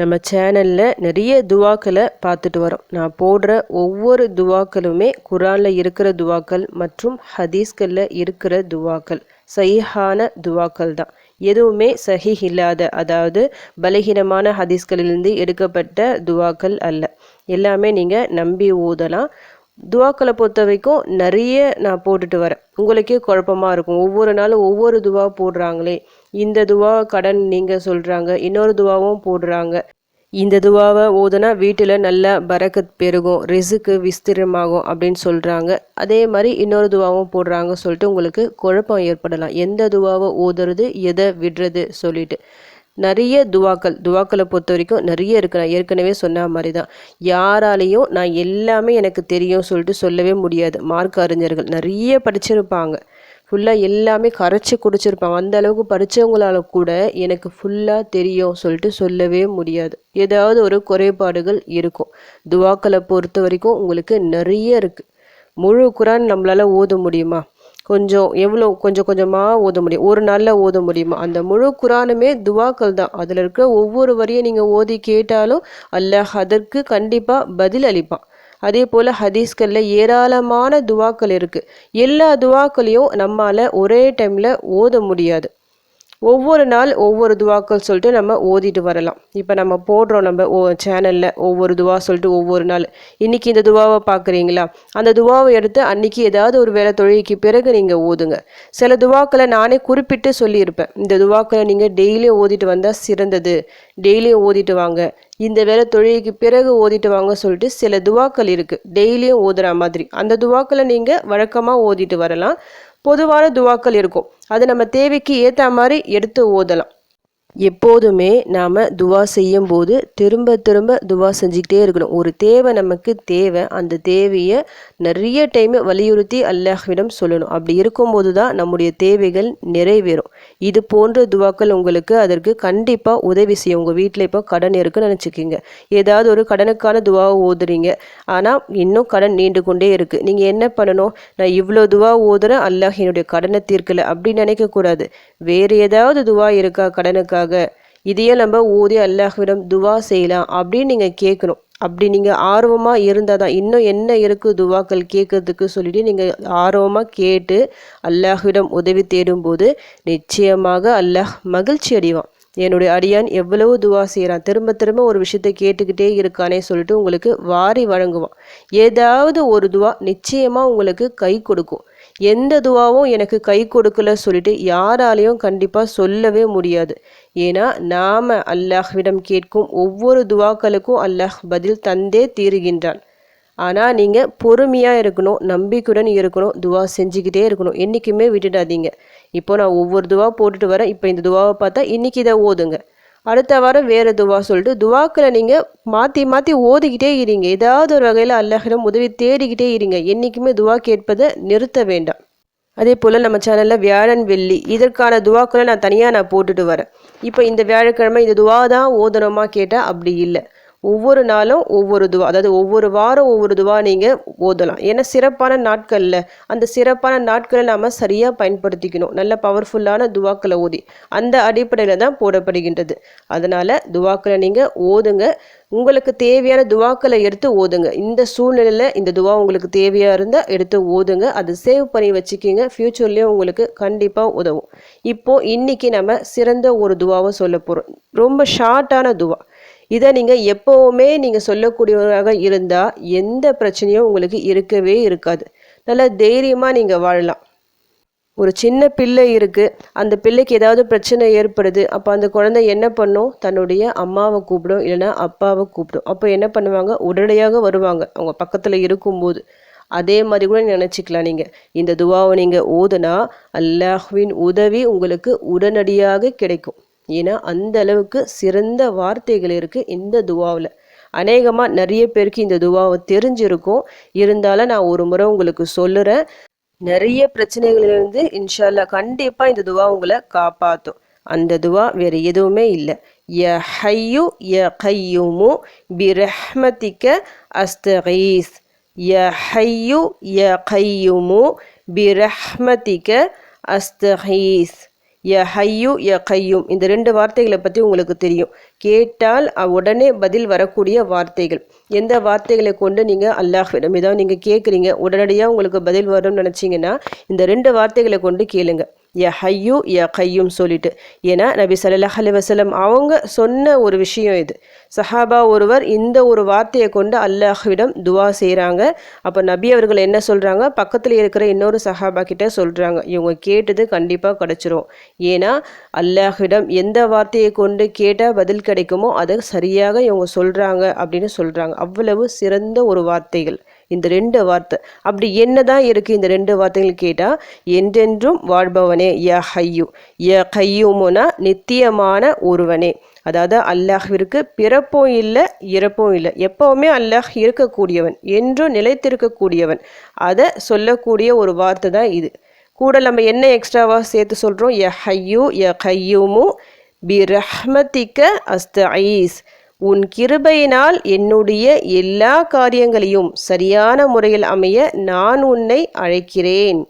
நம்ம சேனலில் நிறைய துவாக்களை பார்த்துட்டு வரோம். நான் போடுற ஒவ்வொரு துவாக்களுமே குரானில் இருக்கிற துவாக்கள் மற்றும் ஹதீஸ்களில் இருக்கிற துவாக்கள். சஹிஹான துவாக்கள் தான். எதுவுமே சஹி இல்லாத அதாவது பலகீனமான ஹதீஸ்களிலிருந்து எடுக்கப்பட்ட துவாக்கள் அல்ல. எல்லாமே நீங்கள் நம்பி ஊதலாம் துவாக்களை பொறுத்த வரைக்கும் நிறைய நான் போட்டுட்டு வரேன். உங்களுக்கே குழப்பமாக இருக்கும். ஒவ்வொரு நாளும் ஒவ்வொரு துவா போடுறாங்களே. இந்த துவா கடன் நீங்கள் சொல்கிறாங்க இன்னொரு துவாவும் போடுறாங்க. இந்த துவாவை ஓதுனா வீட்டில் நல்ல பரக்கத் பெருகும் ரிசுக்கு விஸ்திரமாகும் அப்படின்னு சொல்கிறாங்க அதே மாதிரி இன்னொரு துவாவும் போடுறாங்க சொல்லிட்டு உங்களுக்கு குழப்பம் ஏற்படலாம். எந்த துவாவை ஓதுறது எதை விடுறது சொல்லிட்டு. நிறைய துவாக்கள் துவாக்களை பொறுத்த வரைக்கும் நிறைய இருக்கு நான் ஏற்கனவே சொன்ன மாதிரி தான் யாராலையும் நான் எல்லாமே எனக்கு தெரியும் சொல்லிட்டு சொல்லவே முடியாது. மார்க் அறிஞர்கள் நிறைய படிச்சிருப்பாங்க. ஃபுல்லாக எல்லாமே கரைச்சி குடிச்சிருப்பாங்க. அந்த அளவுக்கு படித்தவங்களால கூட எனக்கு ஃபுல்லாக தெரியும் சொல்லிட்டு சொல்லவே முடியாது. ஏதாவது ஒரு குறைபாடுகள் இருக்கும். துவாக்களை பொறுத்த வரைக்கும் உங்களுக்கு நிறைய இருக்குது முழு குரான் நம்மளால் ஓத முடியுமா? கொஞ்சம் எவ்வளோ கொஞ்சம் கொஞ்சமாக ஓத முடியும். ஒரு நாளில் ஓத முடியுமா? அந்த முழு குரானுமே துவாக்கள் தான். அதில் இருக்கிற ஒவ்வொரு வரியை நீங்கள் ஓதி கேட்டாலும் அல்லாஹ் அதற்கு கண்டிப்பாக பதில் அளிப்பான். அதே போல் ஹதீஸ்களில் ஏராளமான துவாக்கள் இருக்குது எல்லா துவாக்களையும் நம்மால் ஒரே டைமில் ஓத முடியாது. ஒவ்வொரு நாள் ஒவ்வொரு துவாக்கள் சொல்லிட்டு நம்ம ஓதிட்டு வரலாம். இப்போ நம்ம போடுறோம் நம்ம ஓ சேனலில் ஒவ்வொரு துவா சொல்லிட்டு ஒவ்வொரு நாள். இன்றைக்கி இந்த துவாவை பார்க்குறீங்களா அந்த துவாவை எடுத்து அன்றைக்கி ஏதாவது ஒரு வேலை தொழிலுக்கு பிறகு நீங்கள் ஓதுங்க. சில துவாக்களை நானே குறிப்பிட்டு சொல்லியிருப்பேன். இந்த துவாக்களை நீங்கள் டெய்லியும் ஓதிட்டு வந்தால் சிறந்தது. டெய்லியும் ஓதிட்டு வாங்க. இந்த வேலை தொழிலுக்கு பிறகு ஓதிட்டு வாங்க சொல்லிட்டு சில துவாக்கள் இருக்குது டெய்லியும் ஓதுற மாதிரி. அந்த துவாக்களை நீங்கள் வழக்கமாக ஓதிட்டு வரலாம். பொதுவான துவாக்கள் இருக்கும். அது நம்ம தேவைக்கு ஏற்ற மாதிரி எடுத்து ஓதலாம். எப்போதுமே நாம் துவா செய்யும் போது திரும்ப திரும்ப துவா செஞ்சுக்கிட்டே இருக்கணும். ஒரு தேவை நமக்கு தேவை. அந்த தேவையை நிறைய டைம் வலியுறுத்தி அல்லாஹ்விடம் சொல்லணும். அப்படி இருக்கும்போது தான் நம்முடைய தேவைகள் நிறைவேறும். இது போன்ற துவாக்கள் உங்களுக்கு அதற்கு கண்டிப்பாக உதவி செய்யும். உங்கள் வீட்டில் இப்போ கடன் இருக்குன்னு நினச்சிக்கிங்க. ஏதாவது ஒரு கடனுக்கான துவாவை ஓதுறீங்க. ஆனால் இன்னும் கடன் நீண்டு கொண்டே இருக்குது நீங்கள் என்ன பண்ணணும்? நான் இவ்வளோ துவா ஓதுறேன். அல்லாஹ் என்னுடைய கடனை தீர்க்கலை. அப்படின்னு நினைக்கக்கூடாது. வேறு ஏதாவது துவா இருக்கா கடனுக்காக இதையே நம்ம ஓதி அல்லாஹ்விடம் துவா செய்யலாம். அப்படின்னு நீங்கள் கேட்கணும் அப்படி நீங்கள் ஆர்வமாக இருந்தால் தான் இன்னும் என்ன இருக்குது துவாக்கள் கேட்கறதுக்கு சொல்லிட்டு நீங்கள் ஆர்வமாக கேட்டு அல்லாஹ்விடம் உதவி தேடும்போது நிச்சயமாக அல்லாஹ் மகிழ்ச்சி அடைவான். என்னுடைய அடியான் எவ்வளவு துவா செய்கிறான்? திரும்ப திரும்ப ஒரு விஷயத்தை கேட்டுக்கிட்டே இருக்கானே சொல்லிட்டு உங்களுக்கு வாரி வழங்குவான். ஏதாவது ஒரு துவா நிச்சயமாக உங்களுக்கு கை கொடுக்கும். எந்த துவாவும் எனக்கு கை கொடுக்கல சொல்லிட்டு யாராலையும் கண்டிப்பாக சொல்லவே முடியாது. ஏன்னா நாம் அல்லாஹ்விடம் கேட்கும் ஒவ்வொரு துவாக்களுக்கும் அல்லாஹ் பதில் தந்தே தீருகின்றான். ஆனால் நீங்கள் பொறுமையாக இருக்கணும் நம்பிக்கையுடன் இருக்கணும் துவா செஞ்சுக்கிட்டே இருக்கணும். என்றைக்குமே விட்டுடாதீங்க. இப்போ நான் ஒவ்வொரு துவா போட்டுட்டு வரேன். இப்போ இந்த துவாவை பார்த்தா இன்றைக்கி இதை ஓதுங்க. அடுத்த வாரம் வேறு துவா சொல்லிட்டு துவாக்களை நீங்கள் மாற்றி மாற்றி ஓதிக்கிட்டே இருங்க. ஏதாவது ஒரு வகையில் அல்லஹிடம் உதவி தேடிக்கிட்டே இருங்க. என்றைக்குமே துவா கேட்பதை நிறுத்த வேண்டாம். அதே போல் நம்ம சேனலில் வியாழன் வெள்ளி இதற்கான துவாக்களை நான் தனியாக நான் போட்டுட்டு வரேன். இப்போ இந்த வியாழக்கிழமை இந்த துவா தான் ஓதணுமா கேட்டால் அப்படி இல்லை. ஒவ்வொரு நாளும் ஒவ்வொரு துவா அதாவது ஒவ்வொரு வாரம் ஒவ்வொரு துவா நீங்கள் ஓதலாம். ஏன்னா சிறப்பான நாட்களில் அந்த சிறப்பான நாட்களை நாம் சரியாக பயன்படுத்திக்கணும். நல்ல பவர்ஃபுல்லான துவாக்களை ஓதி அந்த அடிப்படையில் தான் போடப்படுகின்றது. அதனால் துவாக்களை நீங்கள் ஓதுங்க. உங்களுக்கு தேவையான துவாக்களை எடுத்து ஓதுங்க. இந்த சூழ்நிலையில் இந்த துவா உங்களுக்கு தேவையாக இருந்தால் எடுத்து ஓதுங்க. அதை சேவ் பண்ணி வச்சுக்கிங்க. ஃப்யூச்சர்லேயும் உங்களுக்கு கண்டிப்பாக உதவும். இப்போது இன்றைக்கி நம்ம சிறந்த ஒரு துவாவை சொல்ல போகிறோம் ரொம்ப ஷார்ட்டான துவா. இதை நீங்கள் எப்போவுமே நீங்கள் சொல்லக்கூடியவராக இருந்தால் எந்த பிரச்சனையும் உங்களுக்கு இருக்கவே இருக்காது. நல்லா தைரியமாக நீங்கள் வாழலாம். ஒரு சின்ன பிள்ளை இருக்குது அந்த பிள்ளைக்கு ஏதாவது பிரச்சனை ஏற்படுது. அப்போ அந்த குழந்தை என்ன பண்ணும்? தன்னுடைய அம்மாவை கூப்பிடும் இல்லைன்னா அப்பாவை கூப்பிடும். அப்போ என்ன பண்ணுவாங்க? உடனடியாக வருவாங்க. அவங்க பக்கத்தில் இருக்கும்போது. அதே மாதிரி கூட நினச்சிக்கலாம் நீங்கள் இந்த துவாவை நீங்கள் ஓதுனா அல்லாஹ்வின் உதவி உங்களுக்கு உடனடியாக கிடைக்கும். ஏன்னா அந்த அளவுக்கு சிறந்த வார்த்தைகள் இருக்குது இந்த துவாவில். அநேகமாக நிறைய பேருக்கு இந்த துவாவை தெரிஞ்சிருக்கும். இருந்தாலும் நான் ஒரு முறை உங்களுக்கு சொல்லுறேன். நிறைய பிரச்சனைகளிலிருந்து இன்ஷால்லா கண்டிப்பாக இந்த துவா உங்களை காப்பாற்றும் அந்த துவா வேறு எதுவுமே இல்லை. ய ஹையு ய கையுமு பிரஹ்மதிக்க அஸ்தகீஸ். ய ஹையு ய கையுமு பிரஹ்மதிக்க அஸ்தகீஸ். ய ஹையு ய கையும். இந்த ரெண்டு வார்த்தைகளை பற்றி உங்களுக்கு தெரியும். கேட்டால் உடனே பதில் வரக்கூடிய வார்த்தைகள். எந்த வார்த்தைகளை கொண்டு நீங்கள் அல்லாஹ்விடம் ஏதாவது நீங்கள் கேட்குறீங்க உடனடியாக உங்களுக்கு பதில் வரும்னு நினச்சிங்கன்னா இந்த ரெண்டு வார்த்தைகளை கொண்டு கேளுங்கள் ய ஹையு ய கையும் சொல்லிட்டு. ஏன்னா நபி சல்லாஹ் அலி வசலம் அவங்க சொன்ன ஒரு விஷயம் இது. சஹாபா ஒருவர் இந்த ஒரு வார்த்தையை கொண்டு அல்லாஹ்விடம் துவா செய்கிறாங்க அப்போ நபி அவர்கள் என்ன சொல்கிறாங்க பக்கத்தில் இருக்கிற இன்னொரு சஹாபா கிட்டே சொல்கிறாங்க இவங்க கேட்டது கண்டிப்பாக கிடச்சிரும். ஏன்னா அல்லாஹ்விடம் எந்த வார்த்தையை கொண்டு கேட்டால் பதில் கிடைக்குமோ அதை சரியாக இவங்க சொல்கிறாங்க அப்படின்னு சொல்கிறாங்க அவ்வளவு சிறந்த ஒரு வார்த்தைகள். இந்த ரெண்டு வார்த்தை. அப்படி என்னதான் இருக்குது இந்த ரெண்டு வார்த்தைகள் கேட்டால் என்றென்றும் வாழ்பவனே ய ஹையு. ய கையுமுனா நித்தியமான ஒருவனே. அதாவது அல்லாஹ்விற்கு பிறப்பும் இல்லை இறப்பும் இல்லை. எப்போவுமே அல்லாஹ் இருக்கக்கூடியவன் என்றும் நிலைத்திருக்கக்கூடியவன். அதை சொல்லக்கூடிய ஒரு வார்த்தை தான் இது. கூட நம்ம என்ன எக்ஸ்ட்ராவாக சேர்த்து சொல்கிறோம் ய ஹையு ய கையுமு பி த ஐஸ் உன் கிருபையினால் என்னுடைய எல்லா காரியங்களையும் சரியான முறையில் அமைய நான் உன்னை அழைக்கிறேன்.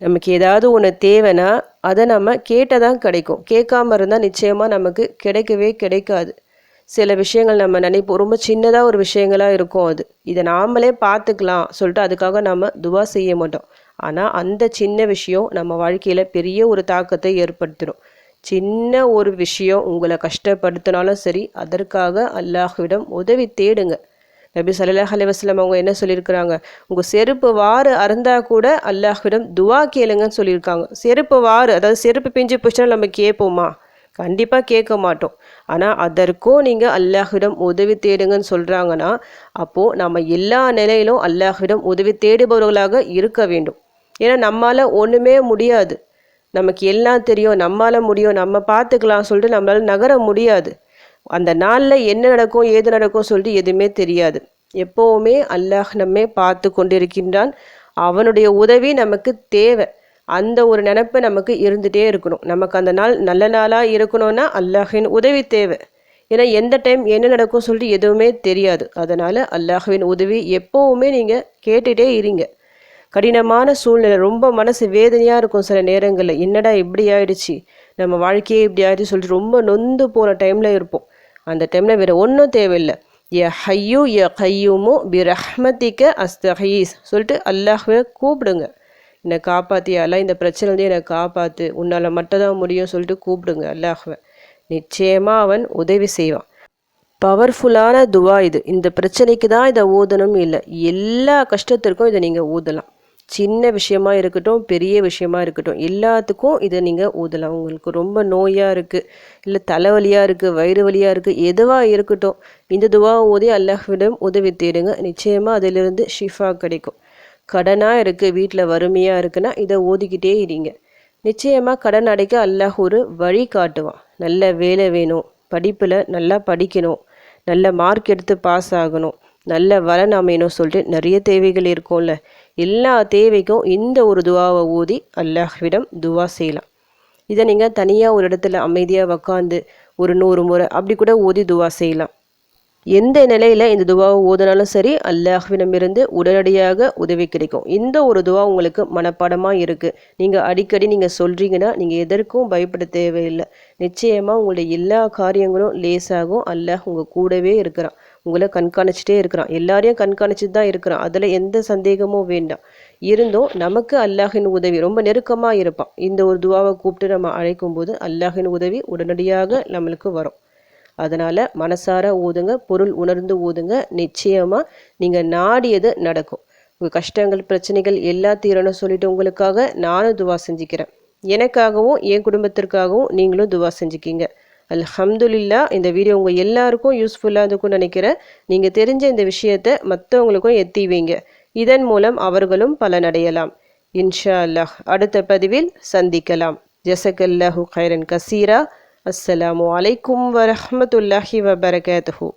நமக்கு ஏதாவது ஒன்று தேவைன்னா அதை நம்ம கேட்டதான் கிடைக்கும். கேட்காம இருந்தால் நிச்சயமாக நமக்கு கிடைக்கவே கிடைக்காது. சில விஷயங்கள் நம்ம நினைப்போம். ரொம்ப சின்னதாக ஒரு விஷயங்களாக இருக்கும் அது. இதை நாமளே பார்த்துக்கலாம் சொல்லிட்டு அதுக்காக நம்ம துவா செய்ய மாட்டோம். ஆனால் அந்த சின்ன விஷயம் நம்ம வாழ்க்கையில் பெரிய ஒரு தாக்கத்தை ஏற்படுத்திடும். சின்ன ஒரு விஷயம் உங்களை கஷ்டப்படுத்தினாலும் சரி அதற்காக அல்லாஹ்விடம் உதவி தேடுங்க. நபி சல்லாஹ் அலைவாஸ்லாம் அவங்க என்ன சொல்லியிருக்கிறாங்க? உங்கள் செருப்பு வாறு அறந்தால் கூட அல்லாஹ்விடம் துவா கேளுங்கன்னு சொல்லியிருக்காங்க. செருப்பு வாறு அதாவது செருப்பு பிஞ்சு போச்சுன்னா நம்ம கேட்போமா? கண்டிப்பாக கேட்க மாட்டோம். ஆனால் அதற்கும் நீங்கள் அல்லாஹ்விடம் உதவி தேடுங்கன்னு சொல்கிறாங்கன்னா அப்போது நம்ம எல்லா நிலையிலும் அல்லாஹ்விடம் உதவி தேடுபவர்களாக இருக்க வேண்டும். ஏன்னா நம்மளால் ஒன்றுமே முடியாது. நமக்கு எல்லாம் தெரியும் நம்மளால் முடியும் நம்ம பார்த்துக்கலாம் சொல்லிட்டு நம்மளால் நகர முடியாது. அந்த நாளில் என்ன நடக்கும் ஏது நடக்கும் சொல்லிட்டு எதுவுமே தெரியாது. எப்போவுமே அல்லாஹ் நம்மே பார்த்து கொண்டிருக்கின்றான். அவனுடைய உதவி நமக்கு தேவை. அந்த ஒரு நினப்பு நமக்கு இருந்துகிட்டே இருக்கணும். நமக்கு அந்த நாள் நல்ல நாளாக இருக்கணும்னா அல்லாஹின் உதவி தேவை. ஏன்னா எந்த டைம் என்ன நடக்கும் சொல்லிட்டு எதுவுமே தெரியாது. அதனால் அல்லாஹுவின் உதவி எப்போவுமே நீங்கள் கேட்டுகிட்டே இருங்க. கடினமான சூழ்நிலை ரொம்ப மனசு வேதனையாக இருக்கும் சில நேரங்களில். என்னடா இப்படி ஆயிடுச்சு? நம்ம வாழ்க்கையே இப்படி ஆயிடுச்சு சொல்லிட்டு ரொம்ப நொந்து போகிற டைமில் இருப்போம். அந்த டைமில் வேறு ஒன்றும் தேவையில்லை. எ ஹையு ய கையுமோ பி ரஹ்மதிக்க அஸ்தஹீஸ். சொல்லிட்டு அல்லாஹ்வை கூப்பிடுங்க. என்னை காப்பாற்றியால இந்த பிரச்சனைலேருந்து என்னை காப்பாற்று உன்னால் மட்டும் தான் முடியும் சொல்லிட்டு கூப்பிடுங்க அல்லாஹ்வை. நிச்சயமாக அவன் உதவி செய்வான். பவர்ஃபுல்லான துவா இது. இந்த பிரச்சனைக்கு தான் இதை ஊதணும் இல்லை. எல்லா கஷ்டத்திற்கும் இதை நீங்கள் ஊதலாம் சின்ன விஷயமா இருக்கட்டும் பெரிய விஷயமா இருக்கட்டும் எல்லாத்துக்கும் இதை நீங்கள் ஊதலாம். உங்களுக்கு ரொம்ப நோயாக இருக்குது இல்லை தலைவலியாக இருக்குது வயிறு வலியாக இருக்குது எதுவாக இருக்கட்டும் இந்த துவா ஊதி அல்லாஹ்விடம் உதவி தேடுங்க. நிச்சயமாக அதிலிருந்து ஷிஃபா கிடைக்கும். கடனாக இருக்குது வீட்டில் வறுமையாக இருக்குன்னா இதை ஓதிக்கிட்டே இருங்க. நிச்சயமாக கடன் அடைக்க அல்லாஹ் ஒரு வழி காட்டுவான். நல்ல வேலை வேணும் படிப்பில் நல்லா படிக்கணும் நல்ல மார்க் எடுத்து பாஸ் ஆகணும். நல்ல வரன் அமையணும் சொல்லிட்டு நிறைய தேவைகள் இருக்கும்ல. எல்லா தேவைக்கும் இந்த ஒரு துவாவை ஊதி அல்லாஹ்விடம் துவா செய்யலாம். இதை நீங்கள் தனியாக ஒரு இடத்துல அமைதியாக உக்காந்து ஒரு நூறு முறை அப்படி கூட ஊதி துவா செய்யலாம். எந்த நிலையில் இந்த துவாவை ஓதினாலும் சரி அல்லாஹ்விடமிருந்து உடனடியாக உதவி கிடைக்கும். இந்த ஒரு துவா உங்களுக்கு மனப்பாடமாக இருக்குது நீங்கள் அடிக்கடி நீங்கள் சொல்கிறீங்கன்னா நீங்கள் எதற்கும் பயப்பட தேவையில்லை. நிச்சயமாக உங்களுடைய எல்லா காரியங்களும் லேசாகும். அல்லாஹ் உங்கள் கூடவே இருக்கிறான். உங்களை கண்காணிச்சிட்டே இருக்கிறான். எல்லாரையும் கண்காணிச்சுட்டு தான் இருக்கிறான். அதில் எந்த சந்தேகமும் வேண்டாம். இருந்தும் நமக்கு அல்லாஹின் உதவி ரொம்ப நெருக்கமாக இருப்பான். இந்த ஒரு துவாவை கூப்பிட்டு நம்ம அழைக்கும் போது அல்லாஹின் உதவி உடனடியாக நம்மளுக்கு வரும். அதனால் மனசார ஊதுங்க பொருள் உணர்ந்து ஊதுங்க. நிச்சயமாக நீங்கள் நாடியது நடக்கும். உங்கள் கஷ்டங்கள் பிரச்சனைகள் எல்லா தீரணும் சொல்லிட்டு உங்களுக்காக நானும் துவா செஞ்சுக்கிறேன். எனக்காகவும் என் குடும்பத்திற்காகவும் நீங்களும் துவா செஞ்சுக்கிங்க. அல்ஹம்துலில்லா இந்த வீடியோ உங்கள் எல்லாருக்கும் யூஸ்ஃபுல்லாக இருக்கும்னு நினைக்கிறேன். நீங்கள் தெரிஞ்ச இந்த விஷயத்தை மற்றவங்களுக்கும் எத்தி வைங்க. இதன் மூலம் அவர்களும் பலனடையலாம். இன்ஷா அல்லாஹ். அடுத்த பதிவில் சந்திக்கலாம். ஜசகல்லாஹு கைரன் கசீரா. அஸ்ஸலாமு அலைக்கும் வரஹமத்துல்லாஹி வபரகாத்துஹூ.